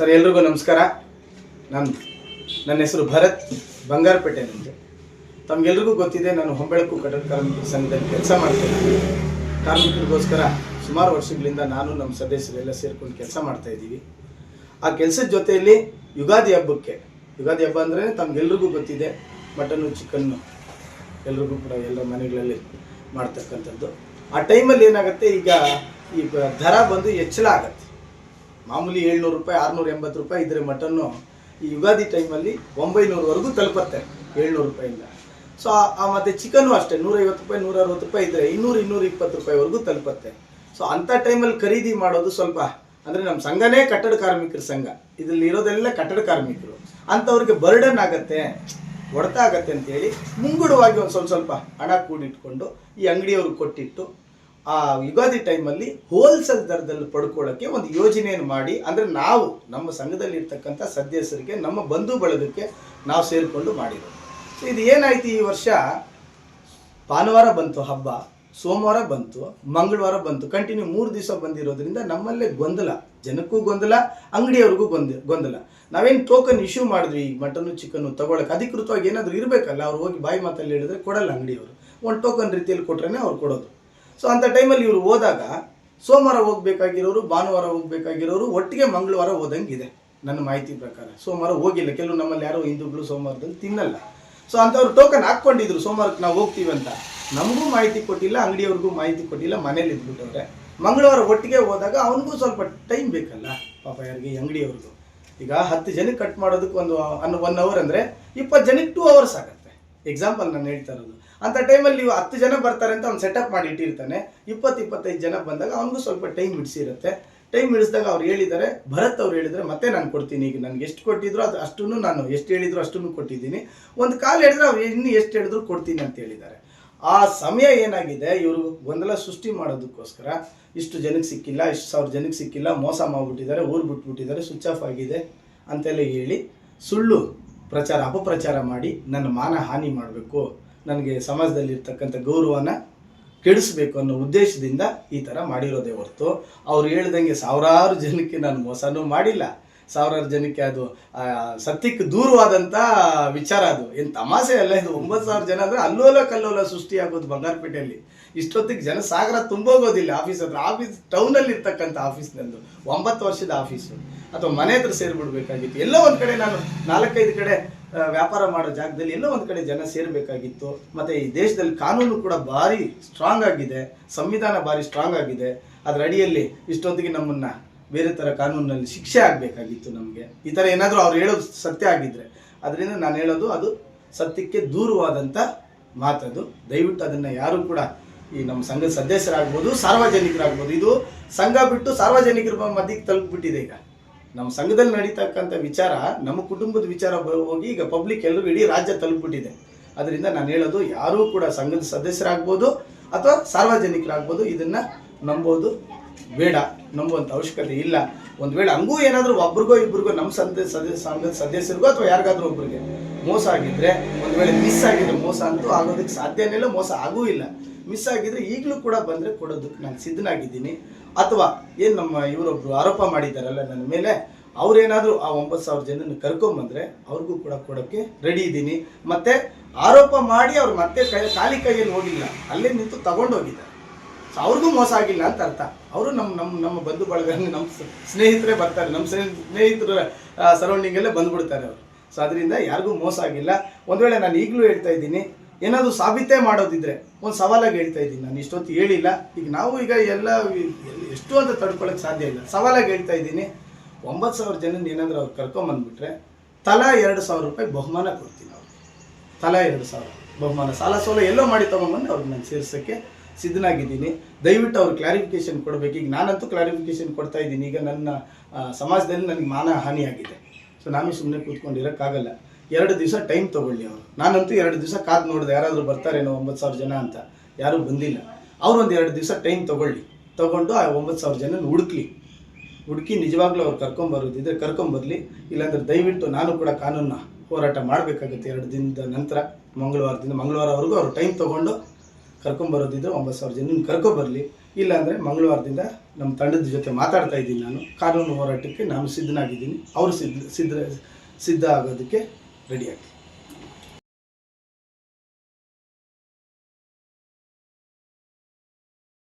Sir, ಎಲ್ರಿಗೂ ನಮಸ್ಕಾರ. ನಾನು, ನನ್ನ ಹೆಸರು ಭರತ್, ಬಂಗಾರಪೇಟೆ ನಿಮಗೆ ತಮಗೆಲ್ರಿಗೂ ಗೊತ್ತಿದೆ, ನಾನು ಹೊಂಬೆಳಕು ಕಟ್ಟಡ ಕಾರ್ಮಿಕರ ಸಂಘದಲ್ಲಿ ಕೆಲಸ ಮಾಡ್ತಾಯಿದ್ದೀನಿ ಕಾರ್ಮಿಕರಿಗೋಸ್ಕರ ಸುಮಾರು ವರ್ಷಗಳಿಂದ ನಾನು ನಮ್ಮ ಸದಸ್ಯರೆಲ್ಲ ಸೇರ್ಕೊಂಡು ಕೆಲಸ ಮಾಡ್ತಾ ಇದ್ದೀವಿ. ಆ ಕೆಲಸದ ಜೊತೆಯಲ್ಲಿ ಯುಗಾದಿ ಹಬ್ಬಕ್ಕೆ, ಯುಗಾದಿ ಹಬ್ಬ ಅಂದರೆ ತಮಗೆಲ್ರಿಗೂ ಗೊತ್ತಿದೆ, ಮಟನ್ನು, ಚಿಕನ್ನು ಎಲ್ರಿಗೂ ಕೂಡ ಎಲ್ಲ ಮನೆಗಳಲ್ಲಿ ಮಾಡ್ತಕ್ಕಂಥದ್ದು. ಆ ಟೈಮಲ್ಲಿ ಏನಾಗುತ್ತೆ, ಈಗ ಈ ದರ ಬಂದು ಹೆಚ್ಚಳ ಆಗತ್ತೆ. ಮಾಮೂಲಿ ಏಳ್ನೂರು ರೂಪಾಯಿ, ಆರುನೂರ ಎಂಬತ್ತು ರೂಪಾಯಿ ಇದ್ರೆ ಮಟನ್ನು ಈ ಯುಗಾದಿ ಟೈಮಲ್ಲಿ ಒಂಬೈನೂರವರೆಗೂ ತಲುಪತ್ತೆ, ಏಳ್ನೂರು ರೂಪಾಯಿಂದ. ಸೊ ಆ ಮತ್ತೆ ಚಿಕನ್ನು ಅಷ್ಟೇ, ನೂರೈವತ್ತು ರೂಪಾಯಿ ನೂರ ಅರವತ್ತು ರೂಪಾಯಿ ಇದ್ರೆ ಇನ್ನೂರು, ಇನ್ನೂರ ಇಪ್ಪತ್ತು ರೂಪಾಯಿವರೆಗೂ ತಲುಪತ್ತೆ. ಸೊ ಅಂಥ ಟೈಮಲ್ಲಿ ಖರೀದಿ ಮಾಡೋದು ಸ್ವಲ್ಪ, ಅಂದರೆ ನಮ್ಮ ಸಂಘನೇ ಕಟ್ಟಡ ಕಾರ್ಮಿಕರ ಸಂಘ. ಇದರಲ್ಲಿ ಇರೋದೆಲ್ಲ ಕಟ್ಟಡ ಕಾರ್ಮಿಕರು. ಅಂಥವ್ರಿಗೆ ಬರ್ಡನ್ ಆಗತ್ತೆ ಹೊಡೆತ ಆಗತ್ತೆ ಅಂತೇಳಿ ಮುಂಗಡವಾಗಿ ಒಂದು ಸ್ವಲ್ಪ ಸ್ವಲ್ಪ ಹಣ ಕೂಡಿಟ್ಕೊಂಡು ಈ ಅಂಗಡಿಯವ್ರಿಗೆ ಕೊಟ್ಟಿಟ್ಟು ಆ ಯುಗಾದಿ ಟೈಮಲ್ಲಿ ಹೋಲ್ಸೇಲ್ ದರದಲ್ಲಿ ಪಡ್ಕೊಳ್ಳೋಕ್ಕೆ ಒಂದು ಯೋಜನೆಯನ್ನು ಮಾಡಿ, ಅಂದರೆ ನಾವು ನಮ್ಮ ಸಂಘದಲ್ಲಿ ಇರ್ತಕ್ಕಂಥ ಸದಸ್ಯರಿಗೆ, ನಮ್ಮ ಬಂಧು ಬಳಗಕ್ಕೆ ನಾವು ಸೇರಿಕೊಂಡು ಮಾಡಿರೋದು. ಇದು ಏನಾಯ್ತು ಈ ವರ್ಷ? ಭಾನುವಾರ ಬಂತು ಹಬ್ಬ, ಸೋಮವಾರ ಬಂತು, ಮಂಗಳವಾರ ಬಂತು. ಕಂಟಿನ್ಯೂ ಮೂರು ದಿವಸ ಬಂದಿರೋದ್ರಿಂದ ನಮ್ಮಲ್ಲೇ ಗೊಂದಲ, ಜನಕ್ಕೂ ಗೊಂದಲ, ಅಂಗಡಿಯವ್ರಿಗೂ ಗೊಂದ, ಗೊಂದಲ. ನಾವೇನು ಟೋಕನ್ ಇಶ್ಯೂ ಮಾಡಿದ್ವಿ ಮಟನ್ನು ಚಿಕನ್ನು ತಗೊಳಕ್ಕೆ ಅಧಿಕೃತವಾಗಿ ಏನಾದರೂ ಇರಬೇಕಲ್ಲ, ಅವ್ರು ಹೋಗಿ ಬಾಯಿ ಮಾತಲ್ಲಿ ಹೇಳಿದ್ರೆ ಕೊಡಲ್ಲ ಅಂಗಡಿಯವರು. ಒಂದು ಟೋಕನ್ ರೀತಿಯಲ್ಲಿ ಕೊಟ್ರೇ ಅವ್ರು ಕೊಡೋದು. ಸೊ ಅಂಥ ಟೈಮಲ್ಲಿ ಇವರು ಹೋದಾಗ ಸೋಮವಾರ ಹೋಗ್ಬೇಕಾಗಿರೋರು, ಭಾನುವಾರ ಹೋಗ್ಬೇಕಾಗಿರೋರು ಒಟ್ಟಿಗೆ ಮಂಗಳವಾರ ಹೋದಂಗಿದೆ ನನ್ನ ಮಾಹಿತಿ ಪ್ರಕಾರ. ಸೋಮವಾರ ಹೋಗಿಲ್ಲ. ಕೆಲವು ನಮ್ಮಲ್ಲಿ ಯಾರೋ ಹಿಂದೂಗಳು ಸೋಮವಾರದಲ್ಲಿ ತಿನ್ನಲ್ಲ. ಸೊ ಅಂಥವ್ರು ಟೋಕನ್ ಹಾಕ್ಕೊಂಡಿದ್ರು, ಸೋಮವಾರಕ್ಕೆ ನಾವು ಹೋಗ್ತೀವಿ ಅಂತ. ನಮಗೂ ಮಾಹಿತಿ ಕೊಟ್ಟಿಲ್ಲ, ಅಂಗಡಿಯವ್ರಿಗೂ ಮಾಹಿತಿ ಕೊಟ್ಟಿಲ್ಲ ಮನೇಲಿ ಇದ್ಬಿಟ್ಟವ್ರೆ. ಮಂಗಳವಾರ ಒಟ್ಟಿಗೆ ಹೋದಾಗ ಅವನಿಗೂ ಸ್ವಲ್ಪ ಟೈಮ್ ಬೇಕಲ್ಲ, ಪಾಪ ಯಾರಿಗೆ ಅಂಗಡಿಯವ್ರಿಗೂ ಈಗ ಹತ್ತು ಜನಕ್ಕೆ ಕಟ್ ಮಾಡೋದಕ್ಕೆ ಒಂದು ಒನ್ ಅವರ್ ಅಂದರೆ ಇಪ್ಪತ್ತು ಜನಕ್ಕೆ ಟೂ ಅವರ್ಸ್ ಆಗುತ್ತೆ. ಎಕ್ಸಾಂಪಲ್ ನಾನು ಹೇಳ್ತಾ ಇರೋದು. ಅಂಥ ಟೈಮಲ್ಲಿ ನೀವು ಹತ್ತು ಜನ ಬರ್ತಾರೆ ಅಂತ ಅವ್ನು ಸೆಟಪ್ ಮಾಡಿ ಇಟ್ಟಿರ್ತಾನೆ. ಇಪ್ಪತ್ತು, ಇಪ್ಪತ್ತೈದು ಜನ ಬಂದಾಗ ಅವನಿಗೂ ಸ್ವಲ್ಪ ಟೈಮ್ ಹಿಡಿಸಿರುತ್ತೆ. ಟೈಮ್ ಹಿಡಿಸಿದಾಗ ಅವ್ರು ಹೇಳಿದ್ದಾರೆ, ಭರತ್ ಅವ್ರು ಹೇಳಿದ್ರೆ ಮತ್ತೆ ನಾನು ಕೊಡ್ತೀನಿ ಈಗ. ನನಗೆ ಎಷ್ಟು ಕೊಟ್ಟಿದ್ರು ಅದು ಅಷ್ಟನ್ನು ನಾನು ಎಷ್ಟು ಹೇಳಿದ್ರು ಅಷ್ಟನ್ನು ಕೊಟ್ಟಿದ್ದೀನಿ. ಒಂದು ಕಾಲು ಹೇಳಿದ್ರೆ ಅವ್ರು ಇನ್ನು ಎಷ್ಟು ಹೇಳಿದ್ರು ಕೊಡ್ತೀನಿ ಅಂತ ಹೇಳಿದ್ದಾರೆ. ಆ ಸಮಯ ಏನಾಗಿದೆ? ಇವರು ಗೊಂದಲ ಸೃಷ್ಟಿ ಮಾಡೋದಕ್ಕೋಸ್ಕರ ಇಷ್ಟು ಜನಕ್ಕೆ ಸಿಕ್ಕಿಲ್ಲ, ಇಷ್ಟು ಸಾವಿರ ಜನಕ್ಕೆ ಸಿಕ್ಕಿಲ್ಲ, ಮೋಸ ಮಾಡಿಬಿಟ್ಟಿದ್ದಾರೆ, ಊರು ಬಿಟ್ಬಿಟ್ಟಿದ್ದಾರೆ ಸ್ವಿಚ್ ಆಫ್ ಆಗಿದೆ ಅಂತೆಲ್ಲ ಹೇಳಿ ಸುಳ್ಳು ಪ್ರಚಾರ, ಅಪಪ್ರಚಾರ ಮಾಡಿ ನನ್ನ ಮಾನ ಹಾನಿ ಮಾಡಬೇಕು, ನನಗೆ ಸಮಾಜದಲ್ಲಿರ್ತಕ್ಕಂಥ ಗೌರವನ ಕೆಡಿಸ್ಬೇಕು ಅನ್ನೋ ಉದ್ದೇಶದಿಂದ ಈ ಥರ ಮಾಡಿರೋದೇ ಹೊರತು. ಅವ್ರು ಹೇಳ್ದಂಗೆ ಸಾವಿರಾರು ಜನಕ್ಕೆ ನಾನು ಮೋಸನೂ ಮಾಡಿಲ್ಲ. ಸಾವಿರಾರು ಜನಕ್ಕೆ ಅದು ಸತ್ಯಕ್ಕೆ ದೂರವಾದಂಥ ವಿಚಾರ ಅದು. ಏನು ತಮಾಷೆ ಅಲ್ಲ ಇದು. ಒಂಬತ್ತು ಸಾವಿರ ಜನ ಅಂದರೆ ಅಲ್ಲೋಲ ಕಲ್ಲೋಲ ಸೃಷ್ಟಿಯಾಗೋದು ಬಂಗಾರಪೇಟೆಯಲ್ಲಿ. ಇಷ್ಟೊತ್ತಿಗೆ ಜನ ಸಾಗರ ತುಂಬೋಗೋದಿಲ್ಲ ಆಫೀಸ್ ಹತ್ರ. ಆಫೀಸ್ ಟೌನಲ್ಲಿ ಇರ್ತಕ್ಕಂಥ ಆಫೀಸ್ ನಂದು. ಒಂಬತ್ತು ವರ್ಷದ ಆಫೀಸು ಅಥವಾ ಮನೆ ಹತ್ರ ಸೇರಿಬಿಡ್ಬೇಕಾಗಿತ್ತು. ಎಲ್ಲೋ ಒಂದು ಕಡೆ ನಾನು ನಾಲ್ಕೈದು ಕಡೆ ವ್ಯಾಪಾರ ಮಾಡೋ ಜಾಗದಲ್ಲಿ ಎಲ್ಲೋ ಒಂದು ಕಡೆ ಜನ ಸೇರಬೇಕಾಗಿತ್ತು. ಮತ್ತು ಈ ದೇಶದಲ್ಲಿ ಕಾನೂನು ಕೂಡ ಭಾರಿ ಸ್ಟ್ರಾಂಗ್ ಆಗಿದೆ. ಸಂವಿಧಾನ ಭಾರಿ ಸ್ಟ್ರಾಂಗ್ ಆಗಿದೆ. ಅದರ ಅಡಿಯಲ್ಲಿ ಇಷ್ಟೊತ್ತಿಗೆ ನಮ್ಮನ್ನು ಬೇರೆ ಥರ ಕಾನೂನಲ್ಲಿ ಶಿಕ್ಷೆ ಆಗಬೇಕಾಗಿತ್ತು ನಮಗೆ. ಈ ಥರ ಏನಾದರೂ ಅವ್ರು ಹೇಳೋದು ಸತ್ಯ ಆಗಿದ್ದರೆ ಅದರಿಂದ ನಾನು ಹೇಳೋದು ಅದು ಸತ್ಯಕ್ಕೆ ದೂರವಾದಂಥ ಮಾತದು. ದಯವಿಟ್ಟು ಅದನ್ನು ಯಾರು ಕೂಡ ಈ ನಮ್ಮ ಸಂಘದ ಸದಸ್ಯರಾಗ್ಬೋದು, ಸಾರ್ವಜನಿಕರಾಗ್ಬೋದು, ಇದು ಸಂಘ ಬಿಟ್ಟು ಸಾರ್ವಜನಿಕರ ಮಧ್ಯಕ್ಕೆ ತಲುಪಿಬಿಟ್ಟಿದೆ ಈಗ. ನಮ್ಮ ಸಂಘದಲ್ಲಿ ನಡೀತಕ್ಕಂಥ ವಿಚಾರ, ನಮ್ಮ ಕುಟುಂಬದ ವಿಚಾರ ಹೋಗಿ ಈಗ ಪಬ್ಲಿಕ್ ಎಲ್ಲರೂ ಇಡೀ ರಾಜ್ಯ ತಲುಪಿಬಿಟ್ಟಿದೆ. ಅದರಿಂದ ನಾನು ಹೇಳೋದು, ಯಾರೂ ಕೂಡ ಸಂಘದ ಸದಸ್ಯರಾಗ್ಬೋದು ಅಥವಾ ಸಾರ್ವಜನಿಕರಾಗ್ಬೋದು, ಇದನ್ನು ನಂಬೋದು. ಬೇಡ ನಂಬುವಂಥ ಅವಶ್ಯಕತೆ ಇಲ್ಲ. ಒಂದು ವೇಳೆ ಹಂಗೂ ಏನಾದರೂ ಒಬ್ರಿಗೋ ಇಬ್ರಿಗೋ ನಮ್ಮ ಸದ, ಸಂಘದ ಸದಸ್ಯರಿಗೋ ಅಥವಾ ಯಾರಿಗಾದ್ರೂ ಒಬ್ರಿಗೆ ಮೋಸ ಆಗಿದ್ರೆ, ಒಂದು ವೇಳೆ ಮಿಸ್ ಆಗಿದ್ರೆ ಮೋಸ ಅಂತೂ ಆಗೋದಕ್ಕೆ ಸಾಧ್ಯನೇ ಇಲ್ಲ, ಮೋಸ ಆಗೂ ಇಲ್ಲ. ಮಿಸ್ ಆಗಿದ್ರೆ ಈಗಲೂ ಕೂಡ ಬಂದರೆ ಕೊಡೋದಕ್ಕೆ ನಾನು ಸಿದ್ಧನಾಗಿದ್ದೀನಿ. ಅಥವಾ ಏನು ನಮ್ಮ ಇವರೊಬ್ರು ಆರೋಪ ಮಾಡಿದ್ದಾರಲ್ಲ ನನ್ನ ಮೇಲೆ, ಅವರೇನಾದರೂ ಆ ಒಂಬತ್ತು ಸಾವಿರ ಜನನ ಕರ್ಕೊಂಬಂದ್ರೆ ಅವ್ರಿಗೂ ಕೂಡ ಕೊಡೋಕ್ಕೆ ರೆಡಿ ಇದ್ದೀನಿ. ಮತ್ತೆ ಆರೋಪ ಮಾಡಿ ಅವ್ರು ಮತ್ತೆ ಕೈ, ಖಾಲಿ ಕೈಯಲ್ಲಿ ಹೋಗಿಲ್ಲ, ಅಲ್ಲೇ ನಿಂತು ತಗೊಂಡೋಗಿದ್ದಾರೆ. ಸೊ ಅವ್ರಿಗೂ ಮೋಸ ಆಗಿಲ್ಲ ಅಂತ ಅರ್ಥ. ಅವರು ನಮ್ಮ ನಮ್ಮ ನಮ್ಮ ಬಂಧು ಬಳಗ ನಮ್ಮ ಸ್ನೇಹಿತರೇ ಬರ್ತಾರೆ. ನಮ್ಮ ಸ್ನೇ- ಸ್ನೇಹಿತರ ಸರೌಂಡಿಂಗಲ್ಲೇ ಬಂದ್ಬಿಡ್ತಾರೆ ಅವರು. ಸೊ ಅದರಿಂದ ಯಾರಿಗೂ ಮೋಸ ಆಗಿಲ್ಲ. ಒಂದು ವೇಳೆ ನಾನು ಈಗಲೂ ಹೇಳ್ತಾ ಇದ್ದೀನಿ ಏನಾದರೂ ಸಾಬೀತೇ ಮಾಡೋದಿದ್ರೆ ಒಂದು ಸವಾಲಾಗಿ ಹೇಳ್ತಾ ಇದ್ದೀನಿ ನಾನು, ಇಷ್ಟೊತ್ತು ಹೇಳಿಲ್ಲ. ಈಗ ನಾವು ಈಗ ಎಲ್ಲ ಎಷ್ಟು ಅಂತ ತಡ್ಕೊಳ್ಳೋಕ್ಕೆ ಸಾಧ್ಯ ಇಲ್ಲ. ಸವಾಲಾಗಿ ಹೇಳ್ತಾ ಇದ್ದೀನಿ, ಒಂಬತ್ತು ಸಾವಿರ ಜನ ಏನಾದರೂ ಅವ್ರು ಕರ್ಕೊಂಬಂದ್ಬಿಟ್ರೆ ತಲಾ ಎರಡು ಸಾವಿರ ರೂಪಾಯಿ ಬಹುಮಾನ ಕೊಡ್ತೀನಿ ಅವ್ರಿಗೆ. ತಲಾ ಎರಡು ಸಾವಿರ ಬಹುಮಾನ. ಸಾಲ ಸೋಲ ಎಲ್ಲೋ ಮಾಡಿ ತೊಗೊಂಬಂದು ಅವ್ರಿಗೆ ನಾನು ಸೇರ್ಸೋಕ್ಕೆ ಸಿದ್ಧನಾಗಿದ್ದೀನಿ. ದಯವಿಟ್ಟು ಅವ್ರು ಕ್ಲಾರಿಫಿಕೇಶನ್ ಕೊಡಬೇಕು. ಈಗ ನಾನಂತೂ ಕ್ಲಾರಿಫಿಕೇಶನ್ ಕೊಡ್ತಾ ಇದ್ದೀನಿ. ಈಗ ನನ್ನ ಸಮಾಜದಲ್ಲಿ ನನಗೆ ಮಾನ ಹಾನಿಯಾಗಿದೆ. ಸೊ ನಾನು ಸುಮ್ಮನೆ ಕೂತ್ಕೊಂಡಿರೋಕ್ಕಾಗಲ್ಲ. ಎರಡು ದಿವಸ ಟೈಮ್ ತೊಗೊಳ್ಳಿ ಅವರು. ನಾನಂತೂ ಎರಡು ದಿವಸ ಕಾದು ನೋಡಿದೆ, ಯಾರಾದರೂ ಬರ್ತಾರೇನೋ ಒಂಬತ್ತು ಸಾವಿರ ಜನ ಅಂತ. ಯಾರೂ ಬಂದಿಲ್ಲ. ಅವರೊಂದು ಎರಡು ದಿವಸ ಟೈಮ್ ತೊಗೊಳ್ಳಿ. ತೊಗೊಂಡು ಆ ಒಂಬತ್ತು ಸಾವಿರ ಜನನ ಹುಡುಕ್ಲಿ. ಹುಡುಕಿ ನಿಜವಾಗ್ಲೂ ಅವ್ರು ಕರ್ಕೊಂಬರೋದಿದ್ರೆ ಕರ್ಕೊಂಬರ್ಲಿ ಇಲ್ಲಾಂದ್ರೆ ದಯವಿಟ್ಟು ನಾನು ಕೂಡ ಕಾನೂನ ಹೋರಾಟ ಮಾಡಬೇಕಾಗುತ್ತೆ ಎರಡು ದಿನದ ನಂತರ ಮಂಗಳವಾರದಿಂದ ಮಂಗಳವಾರವರೆಗೂ ಅವ್ರು ಟೈಮ್ ತೊಗೊಂಡು ಕರ್ಕೊಂಬರೋದಿದ್ರೆ ಒಂಬತ್ತು ಸಾವಿರ ಜನ ಕರ್ಕೊಬರಲಿ ಇಲ್ಲಾಂದರೆ ಮಂಗಳವಾರದಿಂದ ನಮ್ಮ ತಂಡದ ಜೊತೆ ಮಾತಾಡ್ತಾ ಇದ್ದೀನಿ ನಾನು. ಕಾನೂನು ಹೋರಾಟಕ್ಕೆ ನಾನು ಸಿದ್ಧನಾಗಿದ್ದೀನಿ. ಅವರು ಸಿದ್ಧ ಸಿದ್ಧ ಸಿದ್ಧ ಆಗೋದಕ್ಕೆ रेडी